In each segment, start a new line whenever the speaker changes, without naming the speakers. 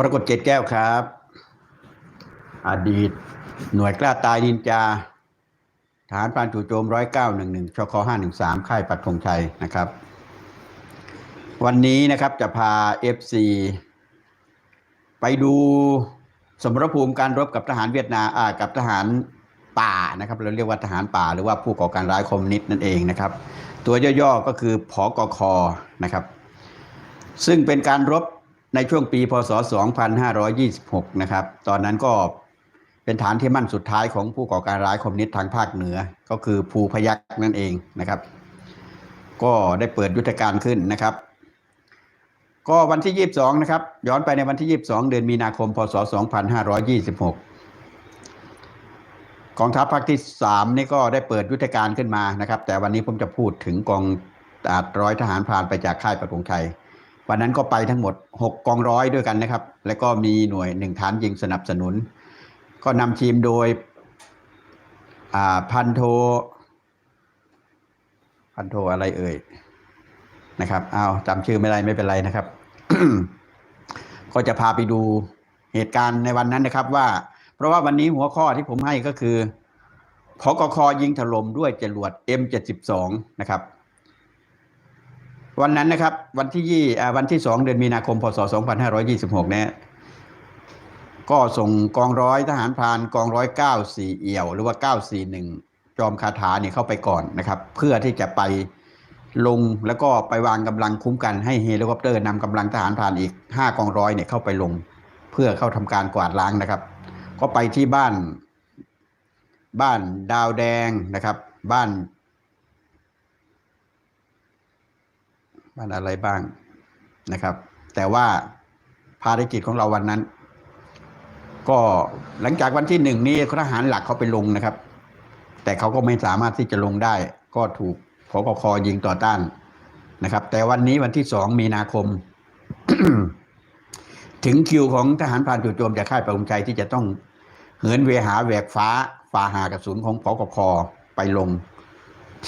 กรกฎเกตแก้วครับ อดีต หน่วยกล้าตายนินจา ฐานพรานจู่โจมร้อยเก้าหนึ่งหนึ่งชคห้าหนึ่งสามค่ายปักธงชัยนะครับ วันนี้นะครับจะพา FC ไปดูสมรภูมิการรบกับทหารเวียดนามอ่ากับทหารป่านะครับ เราเรียกว่าทหารป่า หรือว่าผู้ก่อการร้ายคอมมิวนิสต์นั่นเองนะครับ ตัวย่อๆก็คือผอกคนะครับ ซึ่งเป็นการรบ ในช่วงปีพศ 2526 นะครับ ตอนนั้นก็เป็นฐานที่มั่นสุดท้ายของผู้ก่อการร้ายคอมมิวนิสต์ทางภาคเหนือ ก็คือภูพยัคฆ์นั่นเองนะครับ ก็ได้เปิดยุทธการขึ้นนะครับ ก็วันที่ 22 นะครับ ย้อนไปในวันที่ 22 เดือนมีนาคม พศ 2526 กองทัพภาคที่ 3 นี่ก็ได้เปิดยุทธการขึ้นมานะครับ แต่วันนี้ผมจะพูดถึงกองอาร้อยทหารพรานไปจากค่ายประกงชัย วันนั้นก็ไปทั้งหมด 6 กองร้อยด้วยกันนะครับ แล้วก็มีหน่วยหนึ่งฐานยิงสนับสนุน ก็นำทีมโดยพันโท พันโทอะไรเอ่ยนะครับเอาจำชื่อไม่ได้ไม่เป็นไรนะครับ ก็จะพาไปดูเหตุการณ์ในวันนั้นนะครับว่า เพราะว่าวันนี้หัวข้อที่ผมให้ก็คือพกคยิงถล่มด้วยจรวด M72 นะครับ วันนั้นนะครับ วันที่ยี่วันที่สองเดือนมีนาคมพศ 2526เนี่ยก็ส่งกองร้อยทหารพรานกองร้อยเก้าสี่เอี่ยว หรือว่าเก้าสี่หนึ่งจอมคาถาเนี่ยเข้าไปก่อนนะครับ เพื่อที่จะไปลงแล้วก็ไปวางกำลังคุ้มกันให้เฮลิคอปเตอร์นำกำลังทหารพรานอีกห้ากองร้อยเนี่ยเข้าไปลง เพื่อเข้าทำการกวาดล้างนะครับ ก็ไปที่บ้าน บ้านดาวแดงนะครับ บ้าน บ้านอะไรบ้างนะครับ แต่ว่าภารกิจของเราวันนั้น ก็หลังจากวันที่หนึ่งนี้ทหารหลักเขาไปลงนะครับ แต่เขาก็ไม่สามารถที่จะลงได้ ก็ถูกพกคอยิงต่อต้านนะครับ แต่วันนี้วันที่สองมีนาคม ถึงคิวของทหารพรานจู่โจมจากค่ายประกงชัยที่จะต้องเหินเวหาแหวกฟ้าฝ่าหากระสุนของพกคไปลง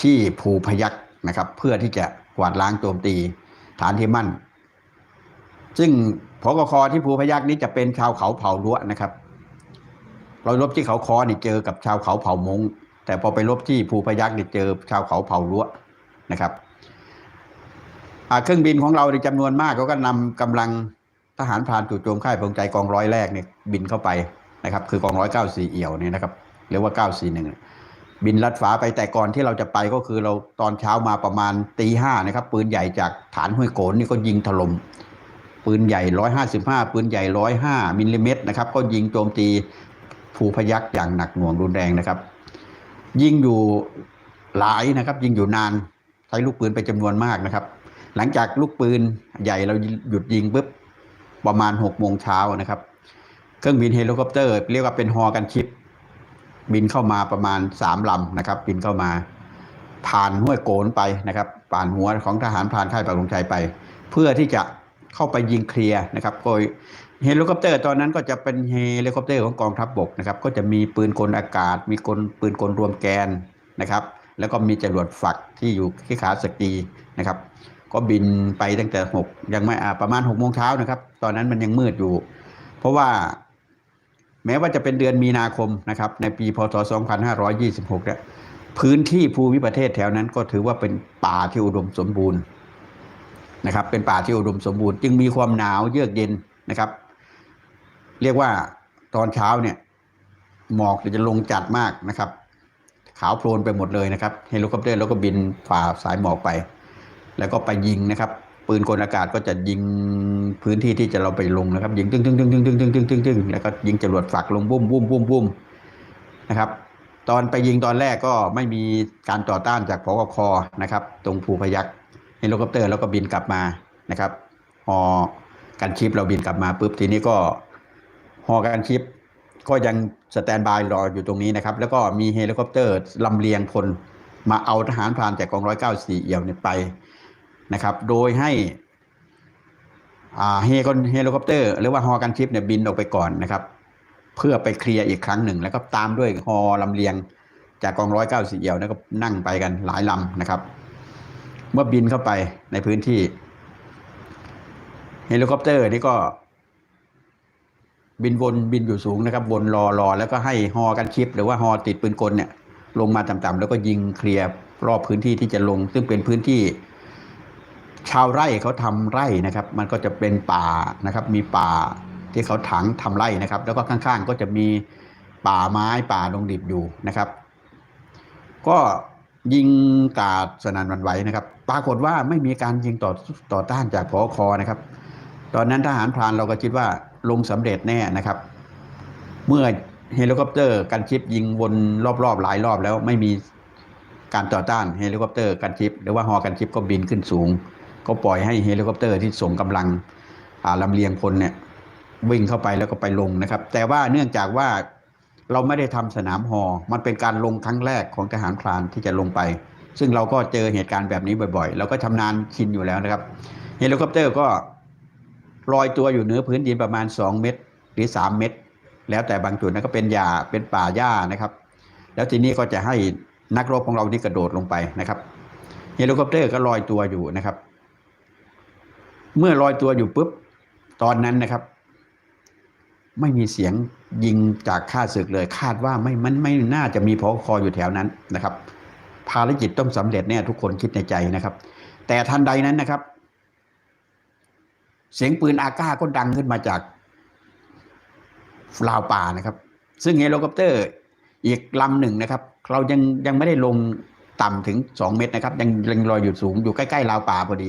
ที่ภูพยัคฆ์นะครับ เพื่อที่จะ วาดล้างโจมตีฐานที่มั่น ซึ่งพกคที่ภูพยัคฆ์นี้จะเป็นชาวเขาเผ่าล้วนะครับ เรารบที่เขาคอนี่เจอกับชาวเขาเผ่ามงแต่พอไปรบที่ภูพยัคฆ์นี่เจอชาวเขาเผ่าล้วนะครับเครื่องบินของเราในจำนวนมากเขาก็นำกำลังทหารพรานจู่โจมค่ายพงใจกองร้อยแรกเนี่ยบินเข้าไปนะครับ คือกองร้อยเก้าสี่เอี่ยวเนี่ยนะครับเรียกว่าเก้าสี่หนึ่ง บินลัดฟ้าไปแต่ก่อนที่เราจะไปก็คือเราตอนเช้ามาประมาณตีห้านะครับ ปืนใหญ่จากฐานห้วยโกนนี่ก็ยิงถล่มปืนใหญ่ร้อยห้าสิบห้าปืนใหญ่ร้อยห้ามิลลิเมตรนะครับ ก็ยิงโจมตีภูพยัคฆ์อย่างหนักหน่วงรุนแรงนะครับ ยิงอยู่หลายนะครับ ยิงอยู่นานใช้ลูกปืนไปจำนวนมากนะครับ หลังจากลูกปืนใหญ่เราหยุดยิงปุ๊บประมาณหกโมงเช้านะครับ เครื่องบินเฮลิคอปเตอร์ เรียกว่าเป็นฮอกันชิป บินเข้ามาประมาณสามลำนะครับ บินเข้ามาผ่านห้วยโกนไปนะครับผ่านหัวของทหารพรานค่ายปากลงชัยไป เพื่อที่จะเข้าไปยิงเคลียร์นะครับโดยเฮลิคอปเตอร์ตอนนั้นก็จะเป็นเฮลิคอปเตอร์ของกองทัพบบกนะครับ ก็จะมีปืนกลอากาศ มีกลปืนกลรวมแกนนะครับ แล้วก็มีจรวดฝักที่อยู่ที่ขาสกีนะครับ ก็บินไปตั้งแต่หกยังไม่อาประมาณหกโมงเช้านะครับ ตอนนั้นมันยังมืดอยู่ เพราะว่า แม้ว่าจะเป็นเดือนมีนาคมนะครับในปีพศ 2526เนี่ยพื้นที่ภูมิประเทศแถวนั้นก็ถือว่าเป็นป่าที่อุดมสมบูรณ์นะครับ เป็นป่าที่อุดมสมบูรณ์ จึงมีความหนาวเยือกเย็นนะครับ เรียกว่าตอนเช้าเนี่ยหมอกจะลงจัดมากนะครับ ขาวโพลนไปหมดเลยนะครับเฮลิคอปเตอร์แล้วก็บินฝ่าสายหมอกไป แล้วก็ไปยิงนะครับ ปืนกลอากาศก็จะยิงพื้นที่ที่จะเราไปลงนะครับ ยิงตึ้งตึ้งตึ้งตึ้งตึ้งตึ้งตึ้งตึ้งตึ้งแล้วก็ยิงจรวดฝักลงบุ้มบุ้มบุ้มบุ้มนะครับ ตอนไปยิงตอนแรกก็ไม่มีการต่อต้านจากพกคนะครับ ตรงภูพยัคฆ์เฮลิคอปเตอร์แล้วก็บินกลับมานะครับฮอกันชิปเราบินกลับมาปุ๊บทีนี้ก็ฮอกันชิปก็ยังสแตนบายรออยู่ตรงนี้นะครับ แล้วก็มีเฮลิคอปเตอร์ลำเลียงพลมาเอาทหารพรานจากกองร้อยเก้าสี่เอี่ยวเนี่ยไป นะครับ โดยให้เฮลิเฮลิคอปเตอร์หรือว่าฮอกันชิปเนี่ยบินออกไปก่อนนะครับ เพื่อไปเคลียร์อีกครั้งหนึ่ง แล้วก็ตามด้วยฮอลำเลียงจากกองร้อยเก้าสี่เอี่ยวแล้วก็นั่งไปกันหลายลำนะครับ เมื่อบินเข้าไปในพื้นที่เฮลิคอปเตอร์นี่ก็ บินวนบินอยู่สูงนะครับวนรอรอแล้วก็ให้ฮอกันชิป หรือว่าฮอติดปืนกลเนี่ย ลงมาต่ำๆแล้วก็ยิงเคลียร์รอบพื้นที่ที่จะลง ซึ่งเป็นพื้นที่ ชาวไร่เขาทำไร่นะครับ มันก็จะเป็นป่านะครับ มีป่าที่เขาถังทำไร่นะครับ แล้วก็ข้างๆ ก็จะมีป่าไม้ป่าดงดิบอยู่นะครับ ก็ยิงกาดสนั่นวันไหวนะครับ ปรากฏว่าไม่มีการยิงต่อต่อต้านจากพอคอนะครับ ตอนนั้นทหารพรานเราก็คิดว่าลงสำเร็จแน่นะครับ เมื่อเฮลิคอปเตอร์กันชิปยิงวนรอบๆหลายรอบแล้วไม่มีการต่อต้านเฮลิคอปเตอร์กันชิป หรือว่าฮอกันชิปก็บินขึ้นสูง ก็ปล่อยให้เฮลิคอปเตอร์ที่ส่งกำลังอ่าลำเลียงพลเนี่ยวิ่งเข้าไปแล้วก็ไปลงนะครับ แต่ว่าเนื่องจากว่าเราไม่ได้ทำสนามฮอมันเป็นการลงครั้งแรกของทหารพรานที่จะลงไป ซึ่งเราก็เจอเหตุการณ์แบบนี้บ่อยๆ เราก็ชำนาญชินอยู่แล้วนะครับ เฮลิคอปเตอร์ก็ลอยตัวอยู่เหนือพื้นดินประมาณ 2 เมตร หรือ 3 เมตร แล้วแต่บางจุดนะก็เป็นหญ้าเป็นป่าหญ้านะครับ แล้วทีนี้ก็จะให้นักรบของเรานี่กระโดดลงไปนะครับ เฮลิคอปเตอร์ก็ลอยตัวอยู่นะครับ เมื่อลอยตัวอยู่ปุ๊บ ตอนนั้นนะครับ ไม่มีเสียงยิงจากข้าศึกเลย คาดว่าไม่มันไม่น่าจะมีพอคออยู่แถวนั้นนะครับ ภารกิจต้องสำเร็จแน่ทุกคนคิดในใจนะครับ แต่ทันใดนั้นนะครับ เสียงปืนอาก้าก็ดังขึ้นมาจากลาวป่านะครับ ซึ่งเฮลิคอปเตอร์อีกลำหนึ่งนะครับ เรายังยังไม่ได้ลงต่ำถึงสองเมตรนะครับ ยังยังลอยอยู่สูงอยู่ใกล้ๆลาวป่าพอดี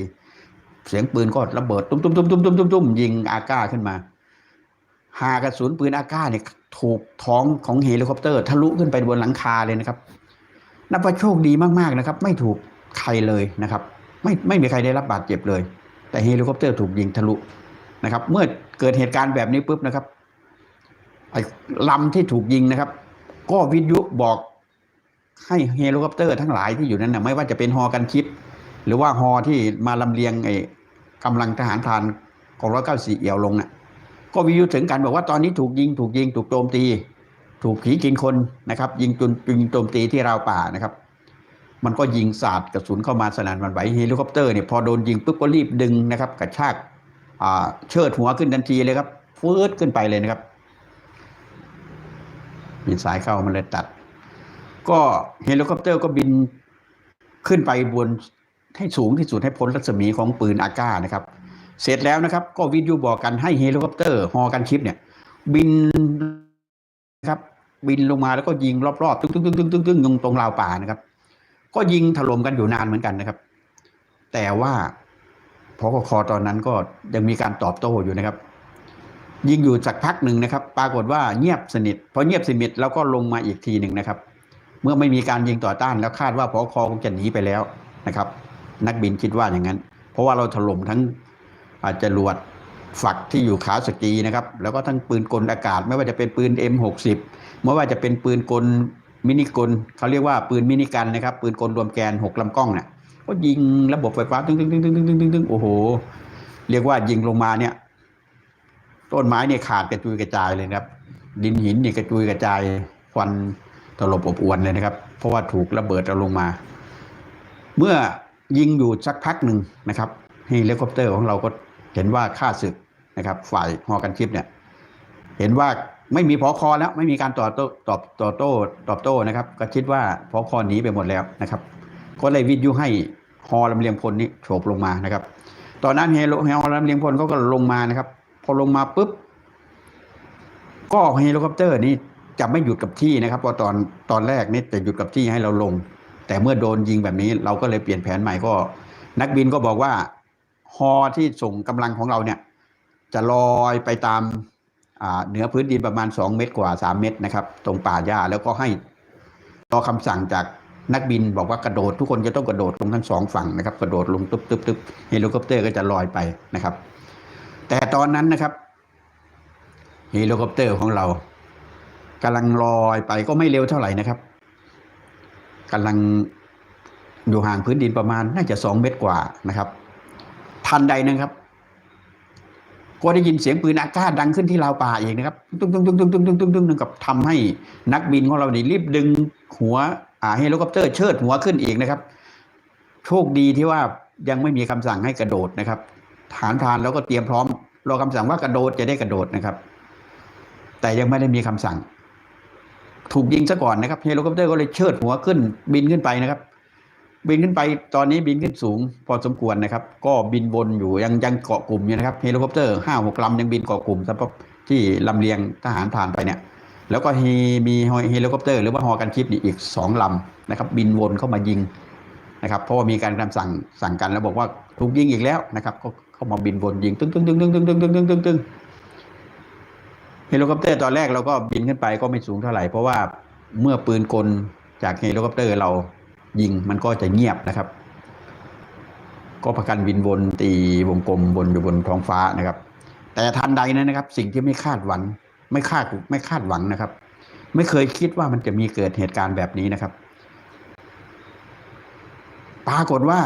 เสียงปืนก็ระเบิดตุ้มตุ้มตุ้มตุ้มตุ้มตุ้มตุ้มยิงอาก้าขึ้นมาหากระสุนปืนอาก้าเนี่ยถูกท้องของเฮลิคอปเตอร์ ทะลุขึ้นไปบนหลังคาเลยนะครับ นับว่าโชคดีมากๆนะครับ ไม่ถูกใครเลยนะครับ ไม่ไม่มีใครได้รับบาดเจ็บเลย แต่เฮลิคอปเตอร์ถูกยิงทะลุนะครับ เมื่อเกิดเหตุการณ์แบบนี้ปุ๊บนะครับไอ้ลำที่ถูกยิงนะครับ ก็วิทยุบอกให้เฮลิคอปเตอร์ทั้งหลายที่อยู่นั้นนะไม่ว่าจะเป็นฮอกันชิป หรือว่าฮอที่มาลำเลียงไอ้กำลังทหารพรานของร้อยเก้าสี่เอี่ยวลงน่ะก็วิทยุถึงกันบอกว่าตอนนี้ถูกยิงถูกยิงถูกโจมตี ถูกผีกินคนนะครับ ยิงจนยิงโจมตีที่ราวป่านะครับ มันก็ยิงสาดกระสุนเข้ามาสนั่นหวันไหวเฮลิคอปเตอร์เนี่ยพอโดนยิงปุ๊บก็รีบดึงนะครับกระชากเชิดหัวขึ้นทันทีเลยครับฟืดขึ้นไปเลยนะครับมีสายเข้ามันเลยตัด ก็เฮลิคอปเตอร์ก็บินขึ้นไปบน ให้สูงที่สุดให้พ้นรัศมีของปืนอาก้านะครับ เสร็จแล้วนะครับ ก็วิทยุบอกกันให้เฮลิคอปเตอร์ฮอกันชิปเนี่ย บินนะครับ บินลงมาแล้วก็ยิงรอบๆตึ้งตึ้งตึ้งตึ้งตึ้งตึ้งตรงตรงราวป่านะครับ ก็ยิงถล่มกันอยู่นานเหมือนกันนะครับ แต่ว่าพอคอตอนนั้นก็ยังมีการตอบโต้อยู่นะครับ ยิงอยู่สักพักหนึ่งนะครับ ปรากฏว่าเงียบสนิทพอเงียบสนิทแล้วก็ลงมาอีกทีหนึ่งนะครับ เมื่อไม่มีการยิงต่อต้านแล้วคาดว่าพอคอคงจะหนีไปแล้วนะครับ นักบินคิดว่าอย่างนั้น เพราะว่าเราถล่มทั้งอาจจะรวดฝักที่อยู่ขาสกีนะครับ แล้วก็ทั้งปืนกลอากาศ ไม่ว่าจะเป็นปืน M60 ไม่ว่าจะเป็นปืนกลมินิกลเขาเรียกว่าปืนมินิกันนะครับ ปืนกลรวมแกนหกลำกล้องเนี่ยก็ยิงระบบไฟฟ้าตึ้งตึ้งตึ้งตึ้งตึ้งตึ้งตึ้งโอ้โห เรียกว่ายิงลงมาเนี่ย ต้นไม้เนี่ยขาดกระจุยกระจายเลยครับ ดินหินเนี่ยกระจุยกระจายควันตลบอบอวนเลยนะครับ เพราะว่าถูกระเบิดเอาลงมา เมื่อ ยิงอยู่สักพักหนึ่งนะครับเฮลิคอปเตอร์ของเราก็เห็นว่าค่าศึกนะครับ ฝ่ายฮอกันชิปเนี่ย เห็นว่าไม่มีพอคอแล้วไม่มีการตอบโต้ตอบตอบโต้ตอบโต้นะครับ ก็คิดว่าพอคอหนีไปหมดแล้วนะครับ ก็เลยวิทยุให้ฮอลำเลียงพลนี้โฉบลงมานะครับ ตอนนั้นเฮลฮอลำเลียงพลเขาก็ลงมานะครับ พอลงมาปุ๊บก็เฮลิคอปเตอร์นี่จะไม่หยุดกับที่นะครับเพราะตอนตอนแรกนี่จะหยุดกับที่ให้เราลง แต่เมื่อโดนยิงแบบนี้เราก็เลยเปลี่ยนแผนใหม่ก็ นักบินก็บอกว่าฮอที่ส่งกำลังของเราเนี่ย จะลอยไปตามเหนือพื้นดินประมาณ 2 เมตรกว่า 3 เมตรนะครับ ตรงป่าหญ้าแล้วก็ให้รอคำสั่งจากนักบินบอกว่ากระโดดทุกคนจะต้องกระโดดลงทั้งสองฝั่งนะครับ กระโดดลงตึ๊บตึ๊บตึ๊บเฮลิคอปเตอร์ก็จะลอยไปนะครับ แต่ตอนนั้นนะครับเฮลิคอปเตอร์ของเรากำลังลอยไปก็ไม่เร็วเท่าไหร่นะครับ กำลังอยู่ห่างพื้นดินประมาณน่าจะสองเมตรกว่านะครับ ทันใดนะครับ ก็ได้ยินเสียงปืนอากาศดังขึ้นที่ราวป่าอีกนะครับตุ้งตุ้งตุ้งตุ้งตุ้งตุ้งตุ้งตุ้งตุ้งกับทำให้นักบินของเรานี่รีบดึงหัวอ่าเฮลิคอปเตอร์เชิดหัวขึ้นอีกนะครับ โชคดีที่ว่ายังไม่มีคำสั่งให้กระโดดนะครับ ฐานทานแล้วก็เตรียมพร้อมรอคำสั่งว่ากระโดดจะได้กระโดดนะครับ แต่ยังไม่ได้มีคำสั่ง ถูกยิงซะก่อนนะครับเฮลิคอปเตอร์ก็เลยเชิดหัวขึ้นบินขึ้นไปนะครับ บินขึ้นไปตอนนี้บินขึ้นสูง พอสมควรนะครับ ก็บินวนอยู่ยังยังเกาะกลุ่มอยู่นะครับเฮลิคอปเตอร์ห้าหกลำยังบินเกาะกลุ่มสำหรับที่ลำเลียงทหารผ่านไปเนี่ย แล้วก็มีมีเฮลิคอปเตอร์หรือว่าฮอกันชิปนี่อีกสองลำนะครับ บินวนเข้ามายิงนะครับ เพราะว่ามีการคำสั่งสั่งกันแล้วบอกว่าถูกยิงอีกแล้วนะครับ ก็เข้ามาบินวนยิงตึ้งตึ้งตึ้งตึ้งตึ้งตึ้งตึ้งตึ้งตึ้ง เฮลิคอปเตอร์ตอนแรกเราก็บินขึ้นไปก็ไม่สูงเท่าไหร่ เพราะว่าเมื่อปืนกลจากเฮลิคอปเตอร์เรายิงมันก็จะเงียบนะครับ ก็ประกันบินวนตีวงกลมบนอยู่บนท้องฟ้านะครับ แต่ทันใดนั้นนะครับ สิ่งที่ไม่คาดหวัง ไม่คาดไม่คาดหวังนะครับ ไม่เคยคิดว่ามันจะมีเกิดเหตุการณ์แบบนี้นะครับ ปรากฏว่า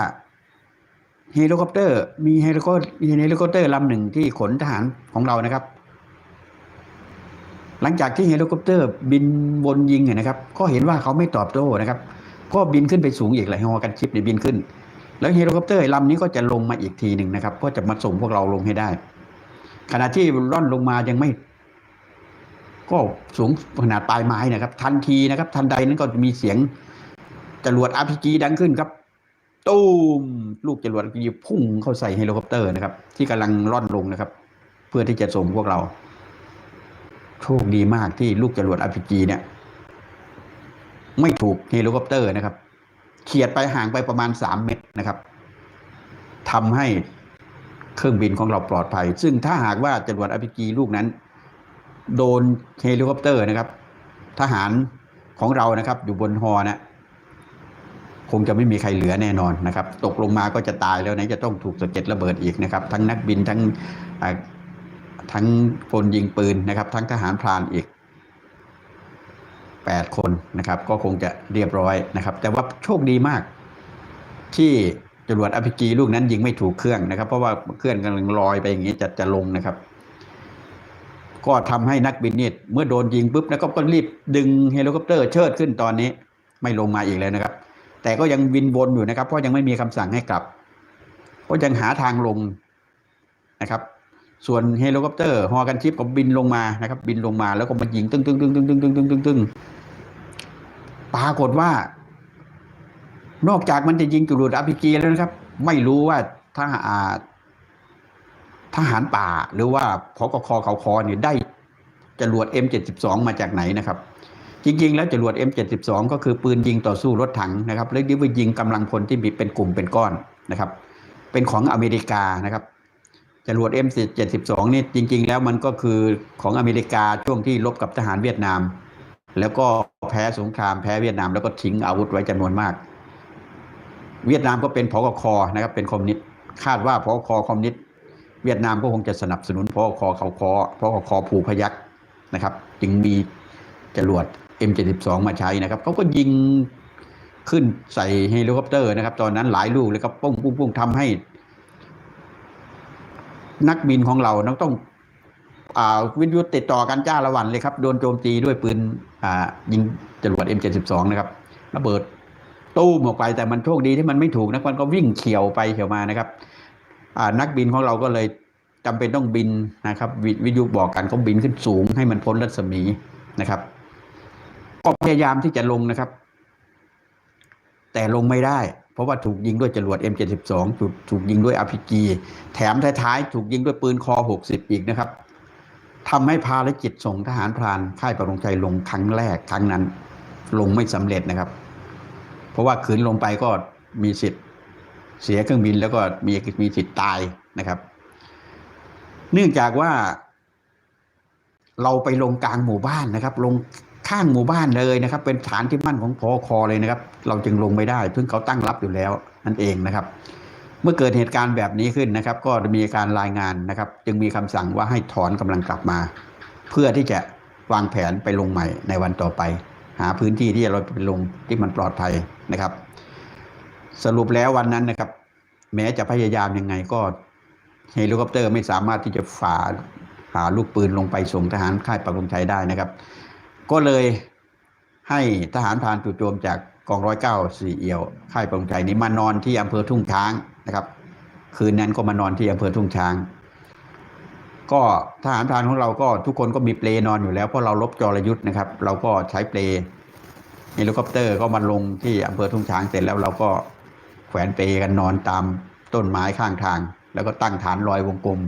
เฮลิคอปเตอร์ มีเฮลิคอเฮลิคอปเตอร์ลำหนึ่งที่ขนทหารของเรานะครับ หลังจากที่เฮลิคอปเตอร์บินวนยิงเนี่ยนะครับ ก็เห็นว่าเขาไม่ตอบโต้นะครับ ก็บินขึ้นไปสูงอีกหลายฮอกันชิปเนี่ยบินขึ้น แล้วเฮลิคอปเตอร์ลำนี้ก็จะลงมาอีกทีหนึ่งนะครับ ก็จะมาส่งพวกเราลงให้ได้ ขณะที่ร่อนลงมายังไม่ ก็สูงขนาดปลายไม้นะครับ ทันทีนะครับ ทันใดนั้นก็จะมีเสียงจรวด RPG ดังขึ้นครับตูมลูกจรวด RPG พุ่งเข้าใส่เฮลิคอปเตอร์นะครับ ที่กำลังร่อนลงนะครับ เพื่อที่จะส่งพวกเรา โชคดีมากที่ลูกจรวด RPG เนี่ย ไม่ถูกเฮลิคอปเตอร์นะครับเฉียดไปห่างไปประมาณสามเมตรนะครับทำให้เครื่องบินของเราปลอดภัย ซึ่งถ้าหากว่าจรวด RPG ลูกนั้น โดนเฮลิคอปเตอร์นะครับ ทหารของเรานะครับ อยู่บนฮอนะคงจะไม่มีใครเหลือแน่นอนนะครับ ตกลงมาก็จะตายแล้วนะจะต้องถูกสะเก็ดระเบิดอีกนะครับ ทั้งนักบินทั้ง ทั้งคนยิงปืนนะครับ ทั้งทหารพรานอีก 8 คนนะครับ ก็คงจะเรียบร้อยนะครับ แต่ว่าโชคดีมาก ที่จรวด RPG ลูกนั้นยิงไม่ถูกเครื่องนะครับ เพราะว่าเครื่องกำลังลอยไปอย่างนี้จะจะลงนะครับ ก็ทำให้นักบินเนี่ยเมื่อโดนยิงปุ๊บแล้วก็ก็รีบดึงเฮลิคอปเตอร์เชิดขึ้นตอนนี้ ไม่ลงมาอีกเลยนะครับ แต่ก็ยังวินวนอยู่นะครับ เพราะยังไม่มีคำสั่งให้กลับ ก็ยังหาทางลงนะครับ ส่วนเฮลิคอปเตอร์ฮอกันชิปก็บินลงมานะครับ บินลงมาแล้วก็มายิงตึ้งตึ้งตึ้งตึ้งตึ้งตึ้งตึ้งตึ้งตึ้งปรากฏว่า นอกจากมันจะยิงจรวดอาพีจีแล้วนะครับ ไม่รู้ว่าถ้าอาทหารป่าหรือว่าพกคเขาคอเนี่ยได้จรวด M72 มาจากไหนนะครับ จริง ๆ แล้วจรวด M72 ก็คือปืนยิงต่อสู้รถถังนะครับแล้วที่ว่ายิงกำลังพลที่มีเป็นกลุ่มเป็นก้อนนะครับ เป็นของอเมริกานะครับ จรวด M72 นี่จริง ๆ แล้วมันก็คือของอเมริกาช่วงที่รบกับทหารเวียดนาม แล้วก็แพ้สงครามแพ้เวียดนาม แล้วก็ทิ้งอาวุธไว้จำนวนมาก เวียดนามก็เป็นพกคนะครับเป็นคอมมิวนิสต์คาดว่าพกคคอมมิวนิสต์เวียดนามก็คงจะสนับสนุนพกคเขาคอพกคผูพยักนะครับ จึงมีจรวด M72 มาใช้นะครับเขาก็ยิงขึ้นใส่เฮลิคอปเตอร์นะครับ ตอนนั้นหลายลูกเลยครับปุ้งปุ้งปุ้งทำให้ นักบินของเราต้องอวิทยุติดต่อกันจ้าละวันเลยครับ โดนโจมตีด้วยปืนยิงจรวด M72 นะครับระเบิดตู้มออกไปแต่มันโชคดีที่มันไม่ถูกนะมันก็วิ่งเขียวไปเขียวมานะครับนักบินของเราก็เลยจำเป็นต้องบินนะครับววิทยุบอกกันก็บินขึ้นสูงให้มันพ้นรัศมีนะครับก็พยายามที่จะลงนะครับ แต่ลงไม่ได้ เพราะว่าถูกยิงด้วยจรวด M72 ถูกถูกยิงด้วย RPG แถมท้ายๆ ถูกยิงด้วยปืนคอ 60 อีกนะครับทำให้ภารกิจส่งทหารพรานค่ายประรงชัยลงครั้งแรกครั้งนั้น ลงไม่สำเร็จนะครับ เพราะว่าขืนลงไปก็มีสิทธิ์เสียเครื่องบินแล้วก็มีมีสิทธิ์ตายนะครับ เนื่องจากว่าเราไปลงกลางหมู่บ้านนะครับ ลง ข้างหมู่บ้านเลยนะครับ เป็นฐานที่มั่นของพอคอเลยนะครับ เราจึงลงไม่ได้เพิ่งเขาตั้งรับอยู่แล้วนั่นเองนะครับ เมื่อเกิดเหตุการณ์แบบนี้ขึ้นนะครับ ก็มีการรายงานนะครับ จึงมีคำสั่งว่าให้ถอนกำลังกลับมา เพื่อที่จะวางแผนไปลงใหม่ในวันต่อไป หาพื้นที่ที่เราไปลงที่มันปลอดภัยนะครับ สรุปแล้ววันนั้นนะครับ แม้จะพยายามยังไงก็เฮลิคอปเตอร์ไม่สามารถที่จะฝ่าหาลูกปืนลงไปส่งทหารค่ายปักธงชัยได้นะครับ ก็เลยให้ทหารพรานจู่โจมจากกองร้อยเก้าสี่เอี่ยว ค่ายปักธงชัยนี้มานอนที่อำเภอทุ่งช้างนะครับ คืนนั้นก็มานอนที่อำเภอทุ่งช้าง ก็ทหารพรานของเราก็ทุกคนก็มีเปลนอนอยู่แล้วเพราะเราลบจรยุทธ์นะครับ เราก็ใช้เปลเฮลิคอปเตอร์ก็มาลงที่อำเภอทุ่งช้างเสร็จแล้วเราก็แขวนเปลกันนอนตามต้นไม้ข้างทาง แล้วก็ตั้งฐานลอยวงกลม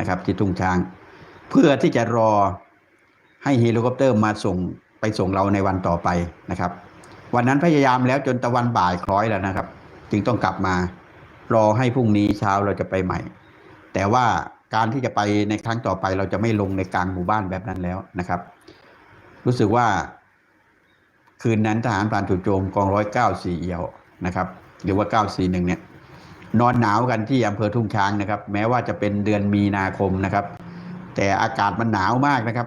นะครับ ที่ทุ่งช้าง เพื่อที่จะรอ ให้เฮลิคอปเตอร์มาส่งไปส่งเราในวันต่อไปนะครับ วันนั้นพยายามแล้วจนตะวันบ่ายคล้อยแล้วนะครับ จึงต้องกลับมารอให้พรุ่งนี้เช้าเราจะไปใหม่ แต่ว่าการที่จะไปในครั้งต่อไปเราจะไม่ลงในกลางหมู่บ้านแบบนั้นแล้วนะครับ รู้สึกว่าคืนนั้นทหารพรานจู่โจมกองร้อยเก้าสี่เอียวนะครับ หรือว่าเก้าสี่หนึ่งเนี่ยนอนหนาวกันที่อำเภอทุ่งช้างนะครับ แม้ว่าจะเป็นเดือนมีนาคมนะครับ แต่อากาศมันหนาวมากนะครับ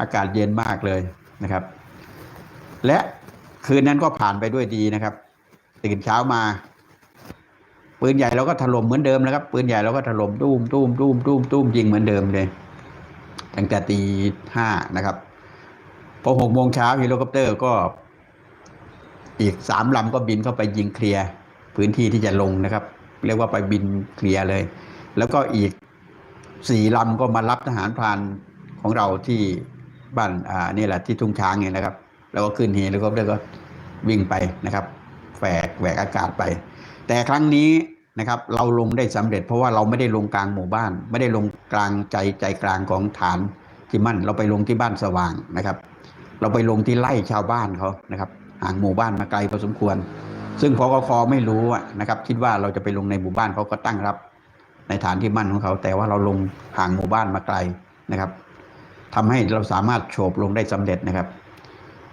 อากาศเย็นมากเลยนะครับ และคืนนั้นก็ผ่านไปด้วยดีนะครับ ตื่นเช้ามา ปืนใหญ่เราก็ถล่มเหมือนเดิมนะครับ ปืนใหญ่เราก็ถล่มตุ้มตุ้มตุ้มตุ้มตุ้มยิงเหมือนเดิมเลยตั้งแต่ตีห้านะครับพอหกโมงเช้าเฮลิคอปเตอร์ก็ อีกสามลำก็บินเข้าไปยิงเคลียร์พื้นที่ที่จะลงนะครับ เรียกว่าไปบินเคลียร์เลย แล้วก็อีกสี่ลำก็มารับทหารพรานของเราที่ บ้านอ่านี่แหละที่ทุ่งช้างเนี่ยนะครับ แล้วก็ขึ้นเฮลิคอปเตอร์ก็วิ่งไปนะครับแฝกแหวกอากาศไป แต่ครั้งนี้นะครับเราลงได้สำเร็จ เพราะว่าเราไม่ได้ลงกลางหมู่บ้าน ไม่ได้ลงกลางใจใจกลางของฐานที่มั่น เราไปลงที่บ้านสว่างนะครับ เราไปลงที่ไร่ชาวบ้านเขานะครับห่างหมู่บ้านมาไกลพอสมควร ซึ่งพกคไม่รู้นะครับ คิดว่าเราจะไปลงในหมู่บ้านเขาก็ตั้งรับ ในฐานที่มั่นของเขา แต่ว่าเราลงห่างหมู่บ้านมาไกลนะครับ ทำให้เราสามารถโฉบลงได้สำเร็จนะครับ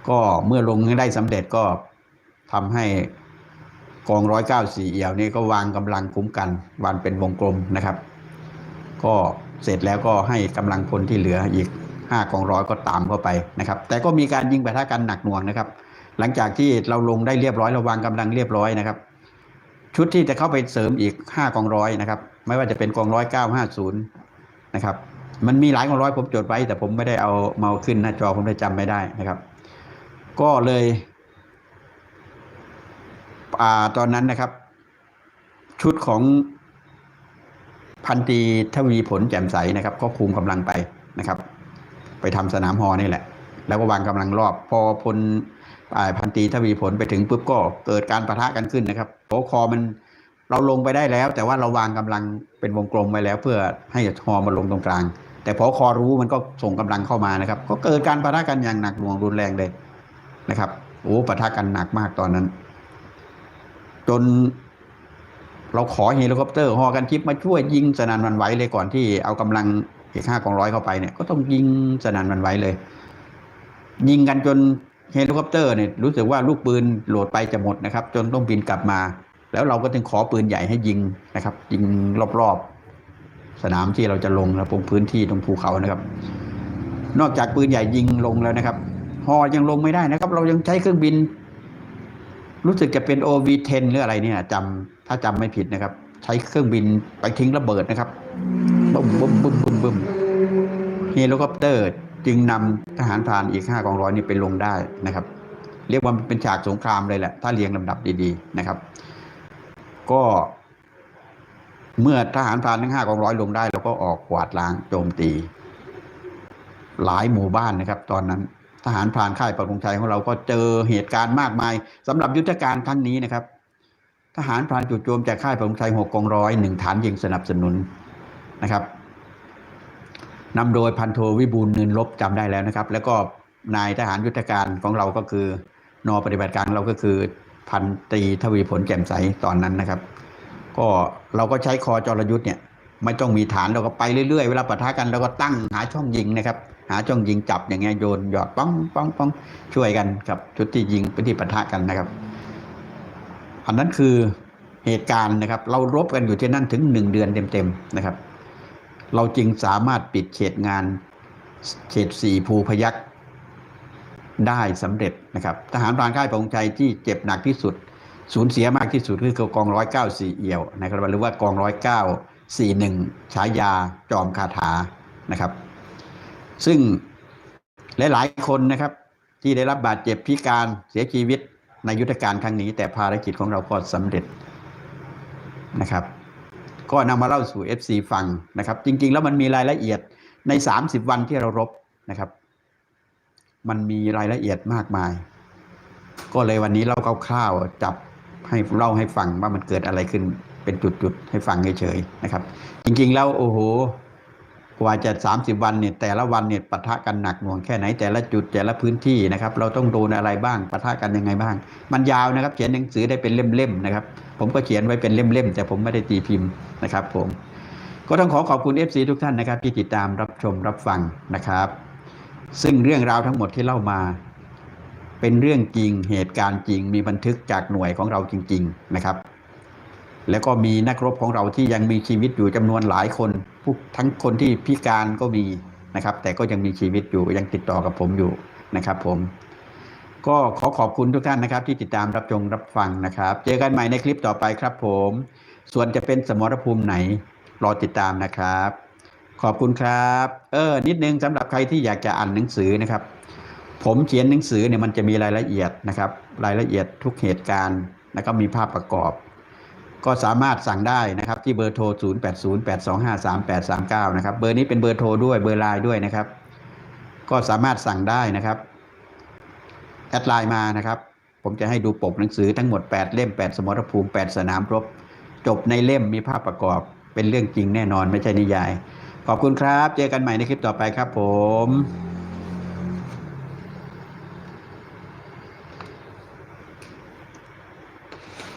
ก็เมื่อลงได้สำเร็จก็ทำให้กองร้อยเก้าสี่เอี่ยวนี่ก็วางกำลังคุ้มกันวางเป็นวงกลมนะครับ ก็เสร็จแล้วก็ให้กำลังพลที่เหลืออีกห้ากองร้อยก็ตามเข้าไปนะครับ แต่ก็มีการยิงปะทะกันหนักหน่วงนะครับ หลังจากที่เราลงได้เรียบร้อยเราวางกำลังเรียบร้อยนะครับ ชุดที่จะเข้าไปเสริมอีกห้ากองร้อยนะครับ ไม่ว่าจะเป็นกองร้อยเก้าห้าศูนย์นะครับ มันมีหลายกองร้อยผมจดไว้ แต่ผมไม่ได้เอามาขึ้นหน้าจอผมได้จำไม่ได้นะครับ ก็เลยอ่าตอนนั้นนะครับ ชุดของพันตีทวีผลแจ่มใสนะครับ ก็คุมกำลังไปนะครับ ไปทำสนามฮอนี่แหละ แล้วก็วางกำลังรอบ พอพลพันตีทวีผลไปถึงปุ๊บก็เกิดการประทะกันขึ้นนะครับโปคอมันเราลงไปได้แล้ว แต่ว่าเราวางกำลังเป็นวงกลมไว้แล้ว เพื่อให้ฮอมาลงตรงกลาง แต่พอคอรู้มันก็ส่งกำลังเข้ามานะครับ ก็เกิดการประทะกันอย่างหนักหน่วงรุนแรงเลยนะครับโอ้ประทะกันหนักมากตอนนั้น จนเราขอเฮลิคอปเตอร์ฮอกันชิปมาช่วยยิงสนั่นวันไหวเลยก่อนที่เอากำลังอีกห้ากองร้อยเข้าไปเนี่ย ก็ต้องยิงสนั่นวันไหวเลย ยิงกันจนเฮลิคอปเตอร์เนี่ยรู้สึกว่าลูกปืนโหลดไปจะหมดนะครับ จนต้องบินกลับมา แล้วเราก็จึงขอปืนใหญ่ให้ยิงนะครับ ยิงรอบๆ สนามที่เราจะลงนะตรงพื้นที่ตรงภูเขานะครับ นอกจากปืนใหญ่ยิงลงแล้วนะครับฮอยังลงไม่ได้นะครับ เรายังใช้เครื่องบิน รู้สึกจะเป็น OV10 หรืออะไรเนี่ยจำถ้าจำไม่ผิดนะครับ ใช้เครื่องบินไปทิ้งระเบิดนะครับบึ้มบึ้มบึ้มบึ้มบึ้มเฮลิคอปเตอร์จึงนำทหารพรานอีกห้ากองร้อยนี้ไปลงได้นะครับ เรียกว่าเป็นฉากสงครามเลยแหละ ถ้าเรียงลำดับดีๆนะครับ ก็ เมื่อทหารพรานทั้งห้ากองร้อยลงได้เราก็ออกกวาดล้างโจมตี หลายหมู่บ้านนะครับ ตอนนั้น ทหารพรานค่ายปักธงชัยของเราก็เจอเหตุการณ์มากมายสำหรับยุทธการครั้งนี้นะครับ ทหารพรานจู่โจมจากค่ายปักธงชัยหกกองร้อยหนึ่งฐานยิงสนับสนุนนะครับนำโดยพันโทวิบูลเนินลบจำได้แล้วนะครับ แล้วก็นายทหารยุทธการของเราก็คือนอปฏิบัติการเราก็คือพันตรีทวีผลแจ่มใสตอนนั้นนะครับ ก็เราก็ใช้คอจรยุทธ์เนี่ยไม่ต้องมีฐานเราก็ไปเรื่อยๆ เวลาปะทะกันเราก็ตั้งหาช่องยิงนะครับ หาช่องยิงจับอย่างเงี้ยโยนหยอดป้องป้องป้องช่วยกันกับชุดที่ยิงไปที่ปะทะกันนะครับ อันนั้นคือเหตุการณ์นะครับ เรารบกันอยู่ที่นั่นถึงหนึ่งเดือนเต็มๆนะครับ เราจึงสามารถปิดเขตงานเขตสี่ภูพยัคฆ์ได้สำเร็จนะครับ ทหารพรานค่ายปงชัยที่เจ็บหนักที่สุด สูญเสียมากที่สุดคือกองร้อยเก้าสี่เอี่ยวนะครับหรือว่ากองร้อยเก้าสี่หนึ่งฉายาจอมคาถานะครับ ซึ่งหลายๆคนนะครับ ที่ได้รับบาดเจ็บพิการเสียชีวิตในยุทธการครั้งนี้ แต่ภารกิจของเราก็สำเร็จนะครับ ก็นำมาเล่าสู่ FC ฟังนะครับ จริง ๆ แล้วมันมีรายละเอียดใน 30 วันที่เรารบนะครับ มันมีรายละเอียดมากมาย ก็เลยวันนี้เล่าคร่าวๆจับ ให้เล่าให้ฟังว่ามันเกิดอะไรขึ้นเป็นจุดๆให้ฟังเฉยๆนะครับ จริงๆแล้วโอ้โหกว่าจะ 30 วันเนี่ยแต่ละวันเนี่ยปะทะกันหนักหน่วงแค่ไหนแต่ละจุดแต่ละพื้นที่นะครับ เราต้องโดนอะไรบ้างปะทะกันยังไงบ้าง มันยาวนะครับ เขียนหนังสือได้เป็นเล่มๆนะครับ ผมก็เขียนไว้เป็นเล่มๆแต่ผมไม่ได้ตีพิมพ์นะครับ ผม ก็ต้องขอขอบคุณ FC ทุกท่านนะครับ ที่ติดตามรับชมรับฟังนะครับ ซึ่งเรื่องราวทั้งหมดที่เล่ามา เป็นเรื่องจริงเหตุการณ์จริง มีบันทึกจากหน่วยของเราจริง ๆนะครับ แล้วก็มีนักรบของเราที่ยังมีชีวิตอยู่จำนวนหลายคนทั้งคนที่พิการก็มีนะครับ แต่ก็ยังมีชีวิตอยู่ยังติดต่อกับผมอยู่นะครับ ผม ก็ขอขอบคุณทุกท่านนะครับ ที่ติดตามรับชมรับฟังนะครับ เจอกันใหม่ในคลิปต่อไปครับผม ส่วนจะเป็นสมรภูมิไหนรอติดตามนะครับ ขอบคุณครับ เออ นิดนึงสำหรับใครที่อยากจะอ่านหนังสือนะครับ ผมเขียนหนังสือเนี่ยมันจะมีรายละเอียดนะครับ รายละเอียดทุกเหตุการณ์ แล้วก็มีภาพประกอบ ก็สามารถสั่งได้นะครับ ที่เบอร์โทร 0808253839 นะครับ เบอร์นี้เป็นเบอร์โทรด้วยเบอร์ไลน์ด้วยนะครับ ก็สามารถสั่งได้นะครับแอดไลน์มานะครับ ผมจะให้ดูปกหนังสือทั้งหมด 8 เล่ม 8 สมรภูมิ 8 สนามรบ จบในเล่มมีภาพประกอบ เป็นเรื่องจริงแน่นอนไม่ใช่นิยาย ขอบคุณครับ เจอกันใหม่ในคลิปต่อไปครับผม